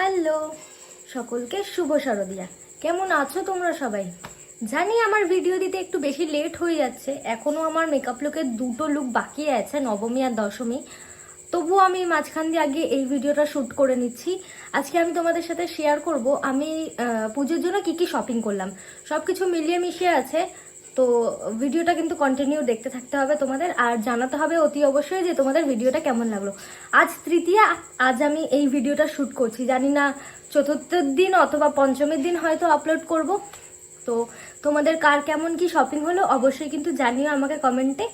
Hello, সকলকে শুভ শারদিয়া। কেমন আছো তোমরা সবাই? জানি আমার ভিডিও দিতে একটু বেশি লেট হয়ে যাচ্ছে এখনও আমার মেকআপ লুকের দুটো লুক বাকি আছে, নবমী আর দশমী। তবুও আমি মাঝখান দিয়ে আগে এই ভিডিওটা শ্যুট করে নিচ্ছি। আজকে আমি তোমাদের সাথে শেয়ার করব, আমি পুজোর জন্য কি কি শপিং করলাম। সব কিছু মিলিয়ে মিশিয়ে আছে তো ভিডিওটা কিন্তু কন্টিনিউ দেখতে থাকতে হবে তোমাদের, আর জানাতে হবে অতি অবশ্যই যে তোমাদের ভিডিওটা কেমন লাগল। আজ তৃতীয়া, আজ আমি এই ভিডিওটা শ্যুট করছি। জানি না চতুর্থের দিন অথবা পঞ্চমের দিন হয়তো আপলোড করব। তো তোমাদের কার কেমন কি শপিং হলো অবশ্যই কিন্তু জানিও আমাকে কমেন্টে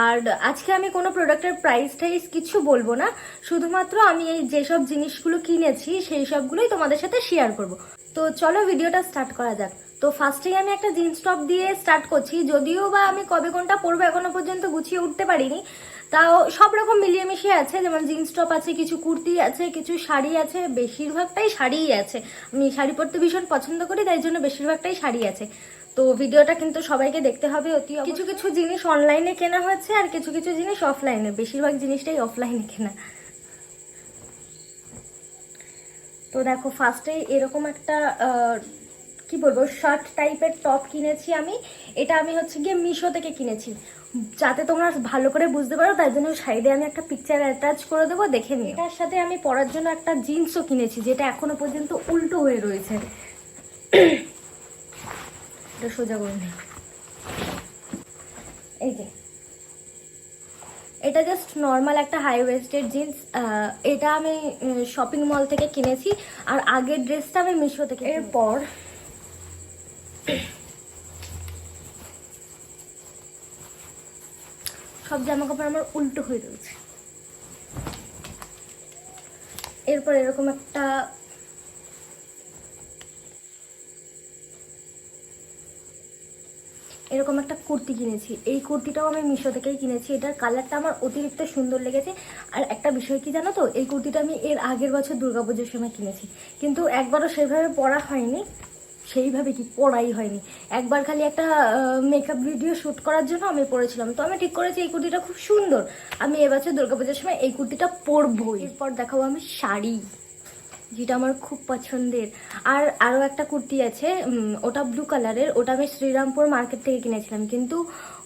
আর আজকে আমি কোনো প্রোডাক্টের প্রাইস টাইস কিছু বলব না। শুধুমাত্র আমি এই যেসব জিনিসগুলো কিনেছি, সেই সবগুলোই তোমাদের সাথে শেয়ার করব। তো চলো ভিডিওটা স্টার্ট করা যাক। তো ফার্স্টেই আমি একটা জিন্স টপ দিয়ে স্টার্ট করছি। যদিও বা আমি কবে কোনটা পরবো এখনও পর্যন্ত গুছিয়ে উঠতে পারিনি। তাও সব রকম মিলিয়ে মিশিয়ে আছে, যেমন জিন্স টপ আছে, কিছু কুর্তি আছে, কিছু শাড়ি আছে, বেশিরভাগটাই শাড়িই আছে। আমি শাড়ি পরতে ভীষণ পছন্দ করি, তাই জন্য বেশিরভাগটাই শাড়ি আছে। তো ভিডিওটা কিন্তু সবাইকে দেখতে হবে অতি কিছু কিছু জিনিস অনলাইনে কেনা হয়েছে আর কিছু কিছু জিনিস অফলাইনে বেশিরভাগ জিনিসটাই অফলাইনে কেনা। তো দেখো ফার্স্টে এরকম একটা কি বলব শার্ট টাইপের টপ কিনেছি আমি। এটা আমি হচ্ছে গিয়ে মিশো থেকে কিনেছি। যাতে তোমরা ভালো করে বুঝতে পারো তাই জন্য সাইডে আমি একটা পিকচার অ্যাটাচ করে দেবো, দেখে নিও। এটার সাথে আমি পরার জন্য একটা জিন্সও কিনেছি, যেটা এখনও পর্যন্ত উল্টো হয়ে রয়েছে। এটা সোজা করে নিই। এই যে এটা জাস্ট নর্মাল একটা হাই ওয়েস্টেড জিন্স এটা আমি শপিং মল থেকে কিনেছি আর আগের ড্রেসটা আমি মিশো থেকে এরপর সব জামা কাপড় আমার উল্টো হয়ে রয়েছে। এরপর এরকম একটা এরকম একটা কুর্তি কিনেছি। এই কুর্তিটাও আমি মিশো থেকেই কিনেছি। এটার কালারটা আমার অতিরিক্ত সুন্দর লেগেছে। আর একটা বিষয় কি জানো তো? এই কুর্তিটা আমি এর আগের বছর দুর্গাপুজোর সময় কিনেছি। কিন্তু একবারও সেভাবে পরা হয়নি। সেইভাবে কি পড়াই হয়নি। একবার খালি একটা মেকআপ ভিডিও শ্যুট করার জন্য আমি পরেছিলাম। তো আমি ঠিক করেছি এই কুর্তিটা খুব সুন্দর। আমি এবছর দুর্গাপুজোর সময় এই কুর্তিটা পরবো এরপর দেখাবো আমি শাড়ি। যেটা আমার খুব পছন্দের। আর আরও একটা কুর্তি আছে ওটা ব্লু কালারের ওটা আমি শ্রীরামপুর মার্কেট থেকে কিনেছিলাম। কিন্তু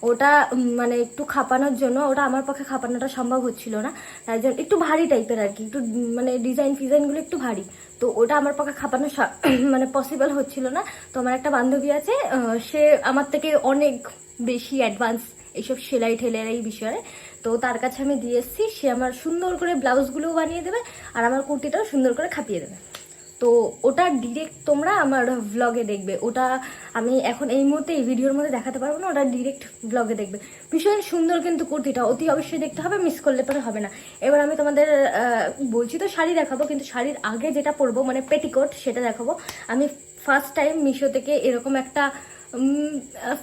ওটা মানে একটু খাপানোর জন্য ওটা আমার পক্ষে খাপানোটা সম্ভব হচ্ছিল না। তাই জন্য একটু ভারী টাইপের আর কি। একটু মানে ডিজাইন ফিজাইনগুলো একটু ভারী। তো ওটা আমার পক্ষে খাপানো মানে পসিবল হচ্ছিল না। তো আমার একটা বান্ধবী আছে সে আমার থেকে অনেক বেশি অ্যাডভান্স এইসব সেলাই ঠেলের এই বিষয়ে। তো তার কাছে আমি দিয়ে এসেছি, সে আমার সুন্দর করে ব্লাউজগুলোও বানিয়ে দেবে আর আমার কুর্তিটাও সুন্দর করে খাপিয়ে দেবে। তো ওটা ডিরেক্ট তোমরা আমার ভ্লগে দেখবে। ওটা আমি এখন এই মুহূর্তে এই ভিডিওর মধ্যে দেখাতে পারব না, ওটা ডিরেক্ট ভ্লগে দেখবে। ভীষণ সুন্দর কিন্তু কুর্তিটা, অতি অবশ্যই দেখতে হবে মিস করলে পরে হবে না। এবার আমি তোমাদের বলছি তো শাড়ি দেখাবো, কিন্তু শাড়ির আগে যেটা পরবো মানে পেটিকোট সেটা দেখাবো। আমি ফার্স্ট টাইম মিশো থেকে এরকম একটা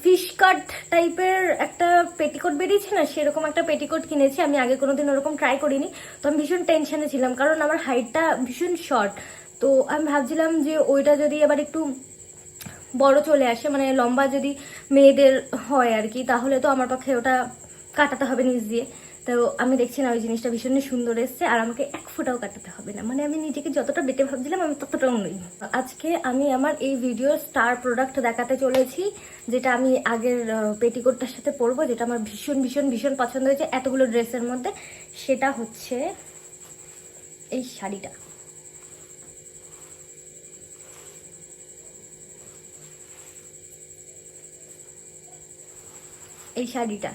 ফিশ কাট টাইপের একটা পেটিকোট বেরিয়েছে না, সেরকম একটা পেটিকোট কিনেছি। আমি আগে কোনোদিন ওরকম ট্রাই করিনি। তো আমি ভীষণ টেনশনে ছিলাম, কারণ আমার হাইটটা ভীষণ শর্ট তো আমি ভাবছিলাম যে ওইটা যদি আবার একটু বড় চলে আসে মানে লম্বা যদি মেয়েদের হয় আর কি, তাহলে তো আমার পক্ষে ওটা কাটাতে হবে নিজ দিয়ে। তো আমি দেখছি না, ওই জিনিসটা ভীষণই সুন্দর এসছে আর আমাকে এক ফোঁটাও কাটাতে হবে না। মানে আমি নিজেকে যতটা বেটে ভাবছিলাম, আমি ততটাও নই। আজকে আমি আমার এই ভিডিও স্টার প্রোডাক্ট দেখাতে চলেছি, যেটা আমি আগের পেটিকোটটার সাথে পরবো, যেটা আমার ভীষণ ভীষণ ভীষণ পছন্দ হয়েছে এতগুলো ড্রেসের মধ্যে। সেটা হচ্ছে এই শাড়িটা। এই শাড়িটা।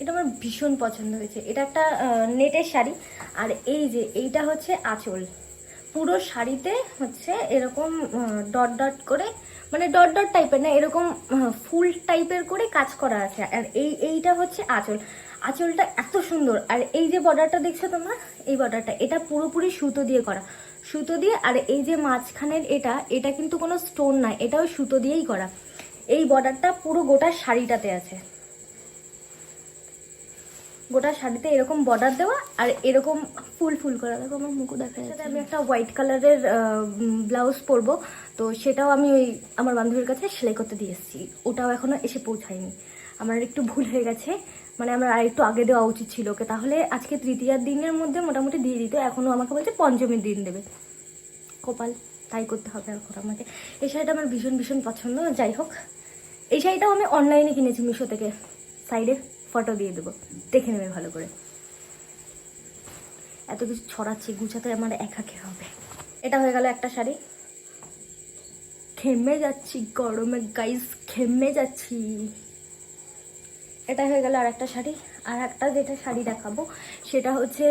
এটা আমার ভীষণ পছন্দ হয়েছে। এটা একটা নেটের শাড়ি। আর এই যে, এইটা হচ্ছে আঁচল। পুরো শাড়িতে হচ্ছে এরকম ডট ডট করে মানে ডট ডট টাইপের না, এরকম ফুল টাইপের করে কাজ করা আছে। আর এই, এইটা হচ্ছে আঁচল। আঁচলটা এত সুন্দর। আর এই যে বর্ডারটা দেখছ তোমরা? এই বর্ডারটা, এটা পুরোপুরি সুতো দিয়ে করা। সুতো দিয়ে, আর এই যে মাঝখানের এটা এটা কিন্তু কোনো স্টোন না, এটাও সুতো দিয়েই করা। এই বর্ডারটা পুরো গোটা শাড়িটাতে আছে। গোটা শাড়িতে এরকম বর্ডার দেওয়া আর এরকম ফুল ফুল করা। দেখো আমার মুখও দেখা যাচ্ছে। আমি একটা হোয়াইট কালারের ব্লাউজ পরবো। তো সেটাও আমি ওই আমার বান্ধবীর কাছে সেলাই করতে দিয়ে এসেছি। ওটাও এখনও এসে পৌঁছায়নি। আমার একটু ভুল হয়ে গেছে। মানে আমার আর একটু আগে দেওয়া উচিত ছিল ওকে। তাহলে আজকে তৃতীয়ার দিনের মধ্যে মোটামুটি দিয়ে দিত। এখনও আমাকে বলছে পঞ্চমীর দিন দেবে। কপাল। তাই করতে হবে এখন আমাকে। এই শাড়িটা আমার ভীষণ ভীষণ পছন্দ। যাই হোক, এই শাড়িটাও আমি অনলাইনে কিনেছি মিশো থেকে। সাইডে ফটো দিয়ে দেবো। দেখে নেবে ভালো করে। এত কিছু ছড়াচ্ছি, গুছাতে আমার একাকে হবে। এটা হয়ে গেল একটা শাড়ি। ঘেমে যাচ্ছি, গরমে গাইস ঘেমে যাচ্ছি। এটা হয়ে গেল আর একটা শাড়ি। আর একটা যেটা শাড়ি দেখাবো, সেটা হচ্ছে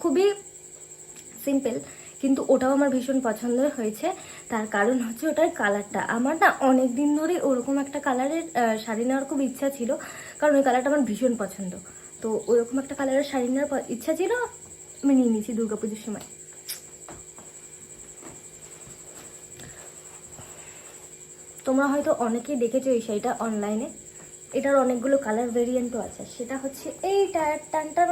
খুবই সিম্পল কিন্তু ওটাও আমার ভীষণ পছন্দ হয়েছে। তার কারণ হচ্ছে ওটার কালারটা। আমার না অনেক দিন ধরে ওরকম একটা কালারের শাড়ি নেওয়ার খুব ইচ্ছা ছিল। কারণ ওই কালারটা আমার ভীষণ পছন্দ। তো ওরকম একটা কালারের শাড়ি নেওয়ার ইচ্ছা ছিল, আমি নিয়ে নিয়েছি দুর্গাপুজোর সময়। তোমরা হয়তো অনেকেই দেখেছ এই শাড়িটা অনলাইনে। এটার অনেকগুলো কালার ভেরিয়েন্টও আছে। সেটা হচ্ছে এইটা টানটা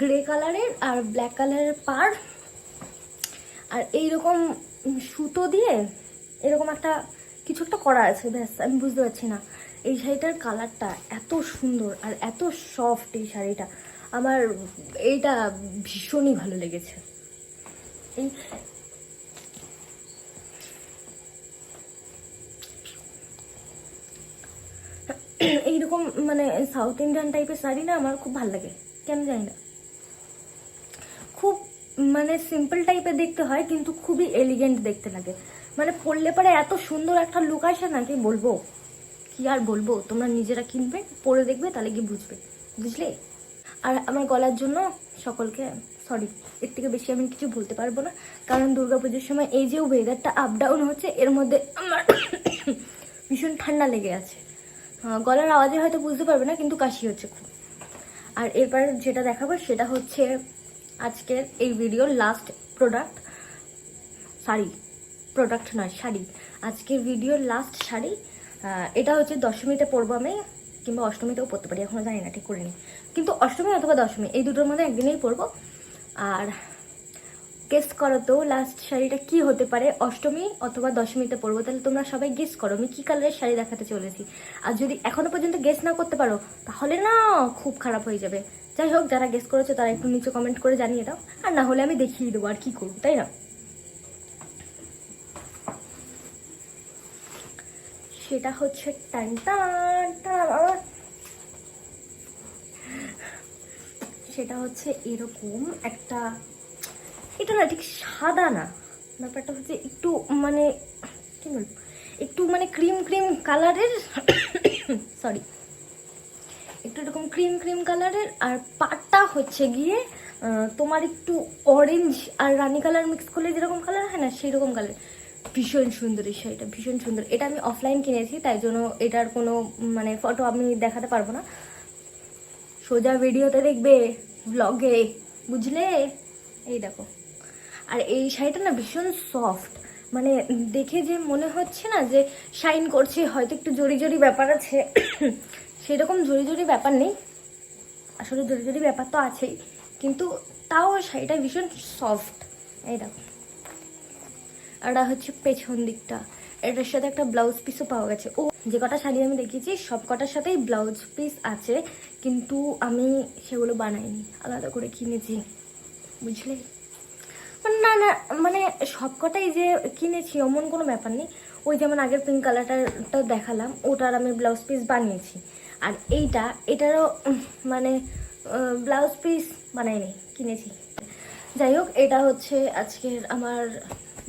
গ্রে কালারের আর ব্ল্যাক কালারের পার। আর এইরকম সুতো দিয়ে এরকম একটা কিছু একটা করা আছে, ব্যাস, আমি বুঝতে পারছি না। এই শাড়িটার কালারটা এত সুন্দর আর এত সফট এই শাড়িটা। আমার এইটা ভীষণই ভালো লেগেছে। এই এইরকম মানে সাউথ ইন্ডিয়ান টাইপের শাড়ি না আমার খুব ভালো লাগে, কেন জানি না। মানে সিম্পল টাইপের দেখতে হয়, কিন্তু খুবই এলিগেন্ট দেখতে লাগে। মানে পরলে পরে এত সুন্দর একটা লুক আসে না কি বলব, কি আর বলব? তোমরা নিজেরা কিনবে পরে দেখবে, তাহলে কি বুঝবে। বুঝলে? আর আমার গলার জন্য সকলকে সরি এর থেকে বেশি আমি কিছু বলতে পারব না। কারণ দুর্গাপুজোর সময় এই যে ওয়েদারটা আপ ডাউন হচ্ছে, এর মধ্যে আমার ভীষণ ঠান্ডা লেগে আছে। গলার আওয়াজে হয়তো বুঝতে পারবে না, কিন্তু কাশি হচ্ছে খুব। আর এরপর যেটা দেখাবো, সেটা হচ্ছে আজকের এই ভিডিওর লাস্ট প্রোডাক্ট শাড়ি প্রোডাক্ট নয়, শাড়ি। আজকের ভিডিওর লাস্ট শাড়ি এটা হচ্ছে দশমীতে পরবো আমি, কিংবা অষ্টমীতেও পড়তে পারি এখনও জানি না, ঠিক করিনি। কিন্তু অষ্টমী অথবা দশমী, এই দুটোর মধ্যে একদিনেই পরবো। আর গেস করো তো লাস্ট শাড়িটা কি হতে পারে? অষ্টমী অথবা দশমীতে পরবো, তাহলে তোমরা সবাই গেস করো। আমি কি কালারের শাড়ি দেখাতে চলেছি? আর যদি এখনও পর্যন্ত গেস না করতে পারো, তাহলে না, খুব খারাপ হয়ে যাবে। যাই হোক, যারা গেস করেছ, তারা একটু নিচে কমেন্ট করে জানিয়ে দাও। আর না হলে আমি দেখিয়ে দেবো আর কি করব, তাই না? সেটা হচ্ছে। সেটা হচ্ছে এরকম একটা এটা না ঠিক সাদা না। ব্যাপারটা হচ্ছে একটু মানে কি বলব? একটু মানে ক্রিম ক্রিম কালারের সরি একটু এরকম ক্রিম ক্রিম কালারের আর পাটটা হচ্ছে গিয়ে তোমার একটু অরেঞ্জ আর রানী কালার মিক্স করলে যেরকম কালার হয় না সেই রকম কালার ভীষণ সুন্দর এই শাড়িটা, ভীষণ সুন্দর। এটা আমি অফলাইন কিনেছি, তাই জন্য এটার কোনো মানে ফটো আমি দেখাতে পারব না। সোজা ভিডিওতে দেখবে ব্লগে বুঝলে? এই দেখো। আর এই শাড়িটা না ভীষণ সফট মানে দেখে যে মনে হচ্ছে না যে শাইন করছে, হয়তো একটু জড়ি জড়ি ব্যাপার আছে। সেরকম জড়ি জড়ি ব্যাপার নেই। আসলে জড়ি জড়ি ব্যাপার তো আছেই। কিন্তু তাও শাড়িটা ভীষণ সফট এই দেখো। এটা হচ্ছে পেছন দিকটা। এটার সাথে একটা ব্লাউজ পিসও পাওয়া গেছে। ও, যে কটা শাড়ি আমি দেখিয়েছি, সব কটার সাথেই ব্লাউজ পিস আছে। কিন্তু আমি সেগুলো বানাইনি। আলাদা করে কিনেছি। বুঝলে? না না মানে সব কটাই যে কিনেছি এমন কোনো ব্যাপার নেই। ওই যেমন আগের পিঙ্ক কালারটা দেখালাম, ওটার আমি ব্লাউজ পিস বানিয়েছি। আর এইটা, এটারও মানে ব্লাউজ পিস বানাইনি, কিনেছি। যাই হোক, এটা হচ্ছে আজকের আমার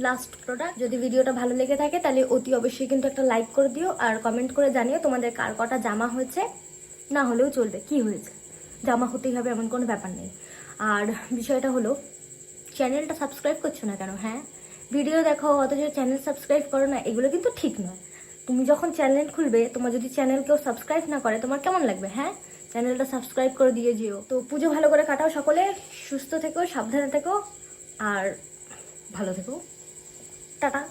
লাস্ট প্রোডাক্ট যদি ভিডিওটা ভালো লেগে থাকে, তাহলে অতি অবশ্যই কিন্তু একটা লাইক করে দিও আর কমেন্ট করে জানিও তোমাদের কার কটা জামা হয়েছে। না হলেও চলবে, কি হয়েছে? জামা হতেই হবে, এমন কোনো ব্যাপার নেই। আর বিষয়টা হলো চ্যানেলটা সাবস্ক্রাইব করছ না কেন? হ্যাঁ? ভিডিও দেখো, অথচ চ্যানেল সাবস্ক্রাইব করো না, এগুলো কিন্তু ঠিক নয়। তুমি যখন চ্যানেল খুলবে, তোমার যদি চ্যানেল কেউ সাবস্ক্রাইব না করে, তোমার কেমন লাগবে হ্যাঁ? চ্যানেলটা সাবস্ক্রাইব করে দিয়ে যেও। তো পুজো ভালো করে কাটাও সকলে, সুস্থ থেকো, সাবধানে থেকো, আর ভালো থেকো। টাটা।